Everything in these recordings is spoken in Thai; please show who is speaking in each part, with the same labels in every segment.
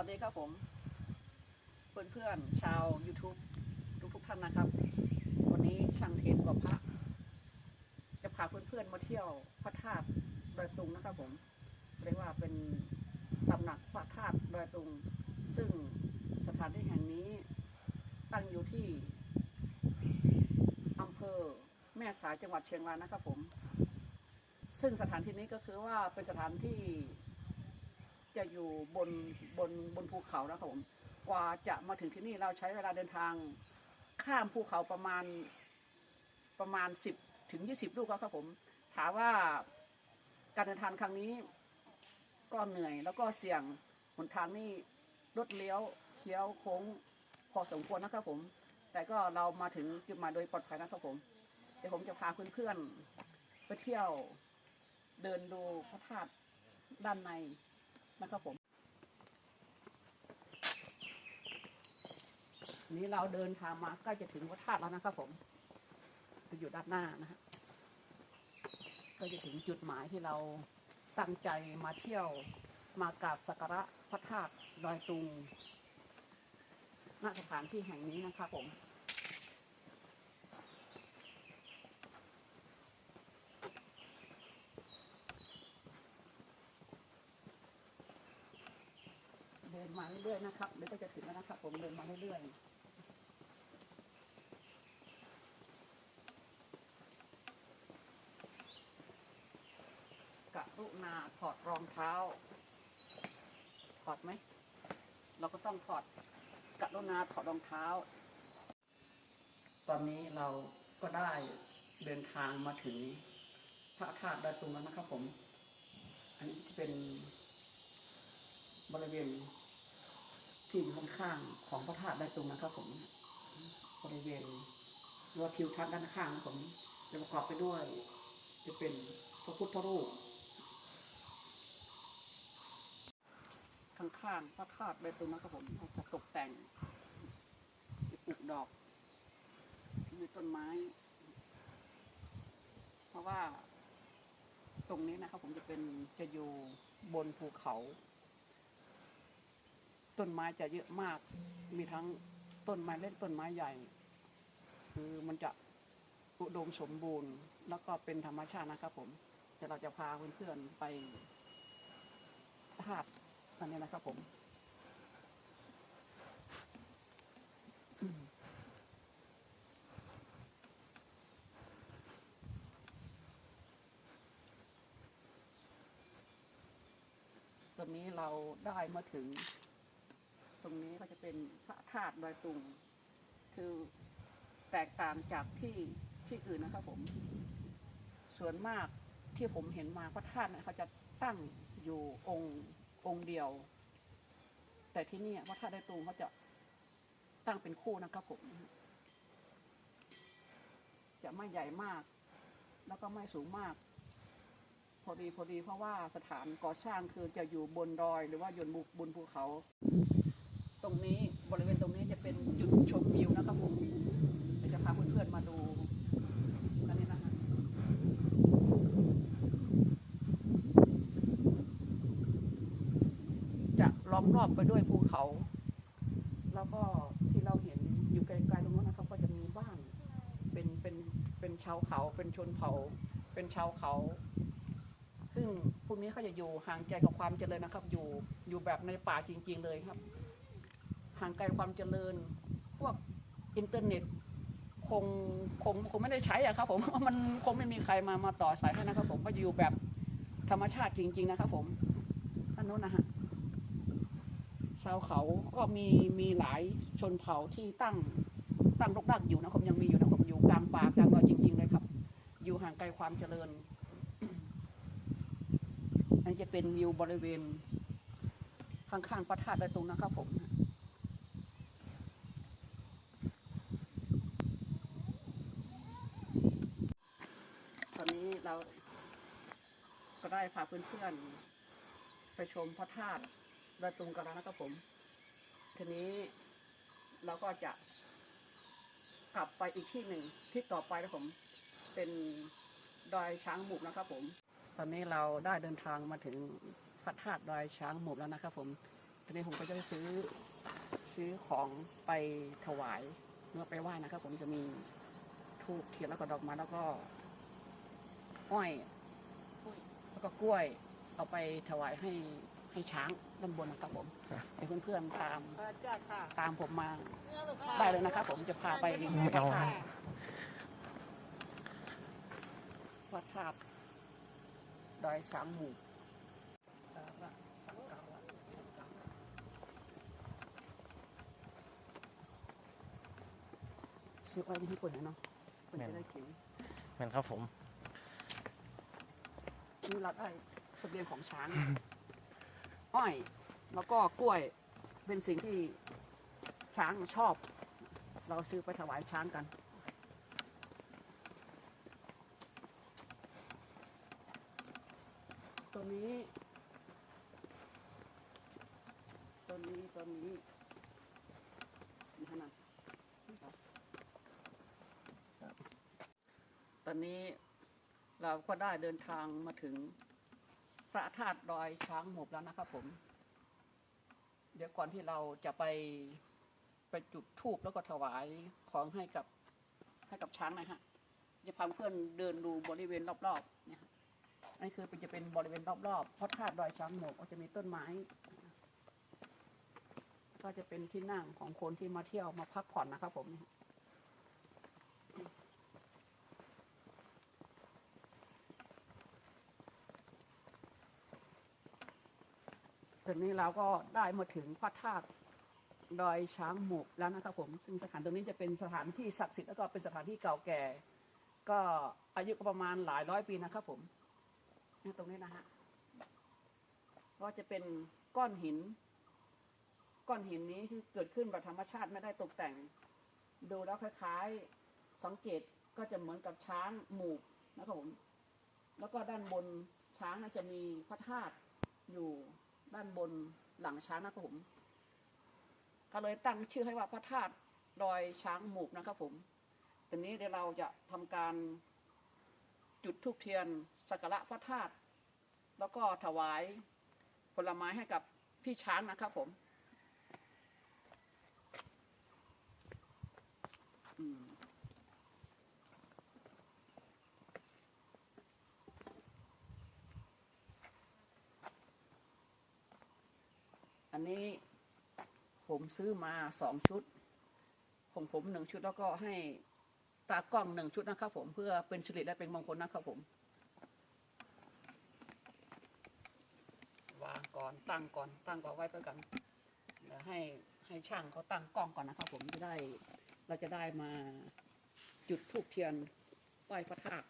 Speaker 1: วัสดีครับผม เพื่อนเพื่อนๆชาว YouTube ทุกทุกท่านนะครับ วันนี้ช่างเทนกับพระ จะพาเพื่อนเพื่อนๆมาเที่ยวพระธาตุดอยตุงนะครับ ผมเรียกว่าเป็นตำหนักพระธาตุดอยตุง ซึ่งสถานที่แห่งนี้ ตั้งอยู่ที่อำเภอแม่สายจังหวัดเชียงรายนะครับผม ซึ่งสถานที่นี้ก็คือว่าเป็นสถานที่ จะอยู่บนบนบนภูเขานะครับผมกว่าจะมาถึงที่นี่เราใช้เวลาเดินทางข้ามภูเขาประมาณประมาณสิบถึงยี่สิบลูกครับผม ถามว่าการเดินทางครั้งนี้ก็เหนื่อย แล้วก็เสี่ยงหนทางนี่รถเลี้ยวเคี้ยวโค้งพอสมควรนะครับผม แต่ก็เรามาถึงจุดหมายโดยปลอดภัยนะครับผม เดี๋ยวผมจะพาเพื่อนๆไปเที่ยวเดินดูพระธาตุด้านใน นะครับผม นี้เราเดินทางมาใกล้จะถึงวัดธาตุแล้วนะครับผมจะอยู่ด้านหน้านะฮะก็จะถึงจุดหมายที่เราตั้งใจมาเที่ยวมากราบสักการะพระธาตุดอยตุงณสถานที่แห่งนี้นะครับผม เดินมาเรื่อยๆนะครับเดี๋ยวก็จะถึงแล้วนะครับ ผมเดินมาเรื่อยๆกรุณาถอดรองเท้า ถอดไหม เราก็ต้องถอดกรุณาถอดรองเท้า ตอนนี้เราก็ได้เดินทางมาถึงพระธาตุดอยตุงแล้วนะครับผม อันนี้เป็นบริเวณ ที่อยู่ข้างๆของพระธาตุได้ตรงนะครับผมบริเวณรัวทิวทัศน์ด้านข้างนะผมจะประกอบไปด้วย จะเป็นพระพุทธรูปข้างๆพระธาตุได้ตรงนะครับผมจะตกแต่งจะปลูกดอก มีต้นไม้ เพราะว่า ตรงนี้นะครับผมจะเป็นจะอยู่บนภูเขา ต้นไม้จะเยอะมาก มีทั้งต้นไม้เล็กต้นไม้ใหญ่ คือมันจะอุดมสมบูรณ์ แล้วก็เป็นธรรมชาตินะครับ ผมเดี๋ยวเราจะพาเพื่อนๆไปธาตุอันนี้นะครับผมตรงนี้เราได้มาถึง ตรงนี้ก็จะเป็นพระธาตุดอยตุง คือแตกต่างจากที่ที่อื่นนะครับผม ส่วนมากที่ผมเห็นมาพระธาตุเนี่ยเขาจะตั้งอยู่องค์องค์เดียว แต่ที่นี่พระธาตุดอยตุงเขาจะตั้งเป็นคู่นะครับผม จะไม่ใหญ่มาก แล้วก็ไม่สูงมาก พอดีพอดีเพราะว่าสถานก่อสร้างคือจะอยู่บนดอยหรือว่าอยู่บนบนภูเขา รงนี้บริเวณตรงนี้จะเป็นจุดชมวิวนะครับผมเดี๋ยวจะพาเพื่อนๆมาดูอันนี้นะฮะจะล้อมรอบไปด้วยภูเขา แล้วก็ที่เราเห็นอยู่ไกลๆตรงนู้นนะครับก็จะมีบ้านเป็นเป็นเป็นชาวเขาเป็นชนเผ่า เป็นชาวเขา ซึ่งพวกนี้เขาจะอยู่ห่างไกลกับความเจริญนะครับ อยู่อยู่แบบในป่าจริง ๆ เลยครับ ห่างไกลความเจริญ พวกอินเทอร์เน็ตคงคงคงไม่ได้ใช้อะครับผมเพราะมันคงไม่มีใครมามาต่อสายให้นะครับผมก็อยู่แบบธรรมชาติจริง ๆ นะครับผมท่านนู้นนะฮะชาวเขาก็มีมีหลายชนเผ่าที่ตั้งตั้งรกรากอยู่นะครับยังมีอยู่นะครับอยู่กลางป่ากลางดอยจริง ๆ เลยครับ อยู่ห่างไกลความเจริญอันนี้จะเป็นวิวบริเวณข้างๆพระธาตุดตุงนะครับผม ตอนนี้เราก็ ได้พาเพื่อนๆไปชมพระธาตุดอยตุงกันแล้วนะครับผม ทีนี้เราก็จะกลับไปอีกที่หนึ่งที่ต่อไปนะผมเป็นดอยช้างหมุกนะครับผม ตอนนี้เราได้เดินทางมาถึงพระธาตุดอยช้างหมุกแล้วนะครับผมทีนี้ผมก็จะไปซื้อซื้อของไปถวายเมื่อไปไหว้นะครับ ผมจะมีทูบเทียนแล้วก็ดอกไม้แล้วก็อ้อย แล้วก็กล้วยเอาไปถวายให้ให้ช้างด้านบนนะครับผมให้เพื่อนๆตาม
Speaker 2: จ้าค่ะ
Speaker 1: ตามผมมาได้เลยนะครับผมจะพาไปวัดธาตุวัดธาตุดอยช้างหมู่เอ่อว่าสังกาวะสังกาวะซื้อไว้ที่คนนะเนาะคนจะได้เขียน
Speaker 3: เหมือนครับผม
Speaker 1: นี่เราได้สเสบียงของช้าง อ้อย แล้วก็กล้วยเป็นสิ่งที่ช้างชอบ เราซื้อไปถวายช้างกัน ตัวนี้ตัวนี้ตัวนี้นี่ขนาดตอนนี้ เราก็ได้เดินทางมาถึงพระธาตุดอยช้างหมบแล้วนะครับผม เดี๋ยวก่อนที่เราจะไปไปจุดธูปแล้วก็ถวายของให้กับให้กับช้างนะฮะจะพาเพื่อนเดินดูบริเวณรอบๆเนี่ยอันนี้คือเป็นจะเป็นบริเวณรอบๆพระธาตุดอยช้างหมบก็จะมีต้นไม้ ก็จะเป็นที่นั่งของคนที่มาเที่ยวมาพักผ่อนนะครับผมเนี่ย ตอนนี้เราก็ได้มาถึงพระธาตุดอยช้างหมกแล้วนะครับผม ซึ่งสถานตรงนี้จะเป็นสถานที่ศักดิ์สิทธิ์แล้วก็เป็นสถานที่เก่าแก่ ก็อายุประมาณหลายร้อยปีนะครับผมนี่ตรงนี้นะฮะก็จะเป็นก้อนหิน ก้อนหินนี้คือเกิดขึ้นแบบธรรมชาติไม่ได้ตกแต่ง ดูแล้วคล้ายๆสังเกตก็จะเหมือนกับช้างหมู่นะครับผม แล้วก็ด้านบนช้างน่าจะมีพระธาตุอยู่ ด้านบนหลังช้างนะครับผม ก็เลยตั้งชื่อให้ว่าพระธาตุดอยช้างหมูกนะครับผมทีนี้เดี๋ยวเราจะทำการจุดธูปเทียนสักการะพระธาตุแล้วก็ถวายผลไม้ให้กับพี่ช้างนะครับผม อันนี้ผมซื้อมาสองชุด ของผมหนึ่งชุดแล้วก็ให้ตากล้องหนึ่งชุดนะครับผมเพื่อเป็นสิริและเป็นมงคลนะครับผม วางก่อนตั้งก่อนตั้งก่อนไว้ไปกันเดี๋ยวให้ให้ช่างเขาตั้งกล้องก่อนนะครับ ผมจะได้เราจะได้มาจุดธูปเทียนไหว้พระธาตุ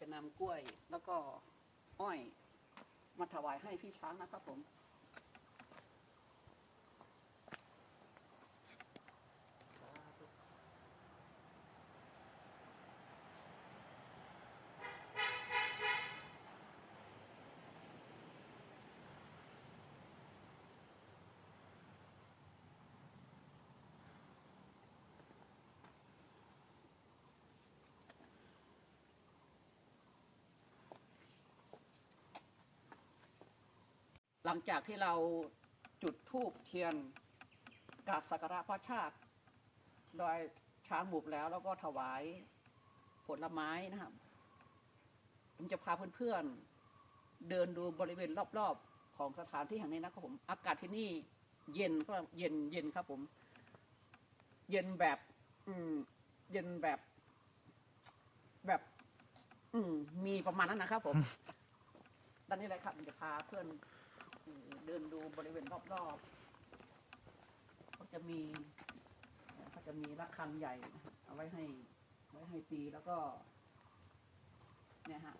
Speaker 1: จะนำกล้วยแล้วก็อ้อยมาถวายให้พี่ช้างนะครับผม หลังจากที่เราจุดธูปเทียนกราบสักการะพระชาติโดยช้างบุบแล้วแล้วก็ถวายผลไม้นะครับ ผมจะพาเพื่อนๆเดินดูบริเวณรอบๆ ของสถานที่แห่งนี้นะครับผม อากาศที่นี่เย็นครับเย็นเย็นครับผม เย็นแบบ อืม เย็นแบบ แบบ อืม มีประมาณนั้นนะครับผมด้านนี้เลยครับผมจะพาเพื่อน เดินดูบริเวณรอบๆก็จะมีก็จะมีระฆังใหญ่ เอาไว้ให้ไว้ให้ตีแล้วก็เนี่ยฮะ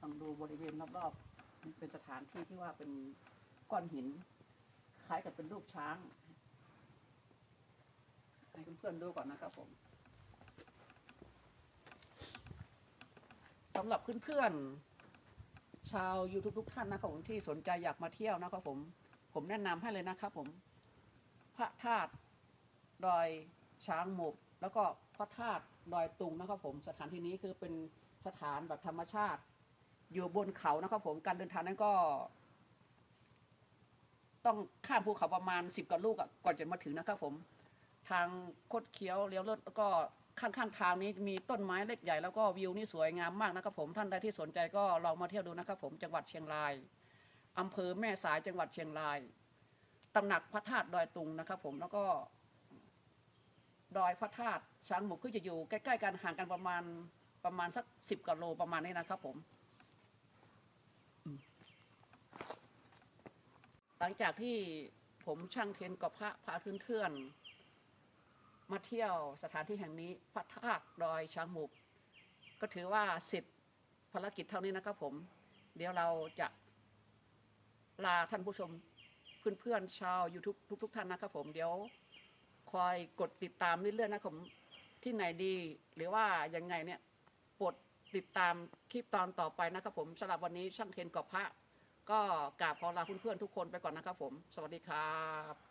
Speaker 1: ต้องดูบริเวณรอบๆมันเป็นสถานที่ที่ว่าเป็นก้อนหิน คล้ายกับเป็นรูปช้างให้เพื่อนๆดูก่อนนะครับผมสำหรับเพื่อนๆ ชาว YouTube ทุกท่านนะครับผมที่สนใจอยากมาเที่ยวนะครับผม ผมแนะนำให้เลยนะครับผม พระธาตุดอยช้างหมก แล้วก็พระธาตุดอยตุงนะครับผมสถานที่นี้คือเป็นสถานแบบธรรมชาติ อยู่บนเขานะครับผมการเดินทางนั้นก็ ต้องข้ามภูเขาประมาณสิบกว่าลูกก่อนจะมาถึงนะครับผม ทางคดเคี้ยวเลี้ยวรถแล้วก็ ข้างๆทางนี้มีต้นไม้เล็กใหญ่แล้วก็วิวนี่สวยงามมากนะครับผมท่านใดที่สนใจก็ลองมาเที่ยวดูนะครับผมจังหวัดเชียงรายอำเภอแม่สายจังหวัดเชียงรายตำหนักพระธาตุดอยตุงนะครับผมแล้วก็ ดอยพระธาตุช้างหมกคือจะอยู่ใกล้ๆกันห่างกันประมาณประมาณสักสิบกิโลประมาณนี้นะครับผม หลังจากที่ผมช่างเทียนกับพระพาเทื่อนๆ มาเที่ยวสถานที่แห่งนี้พระธาตุดอยช้างหมกก็ถือว่าเสร็จภารกิจเท่านี้นะครับผม เดี๋ยวเราจะลาท่านผู้ชมเพื่อนๆชาวยูทูบทุก ๆ ท่านนะครับผมเดี๋ยวคอยกดติดตามเรื่อยๆนะผมที่ไหนดีหรือว่ายังไงเนี่ยกดติดตามคลิปตอนต่อไปนะครับผมสำหรับวันนี้ช่างเทนกับพระ ก็กราบขอลาเพื่อนๆทุกคนไปก่อนนะครับผม สวัสดีครับ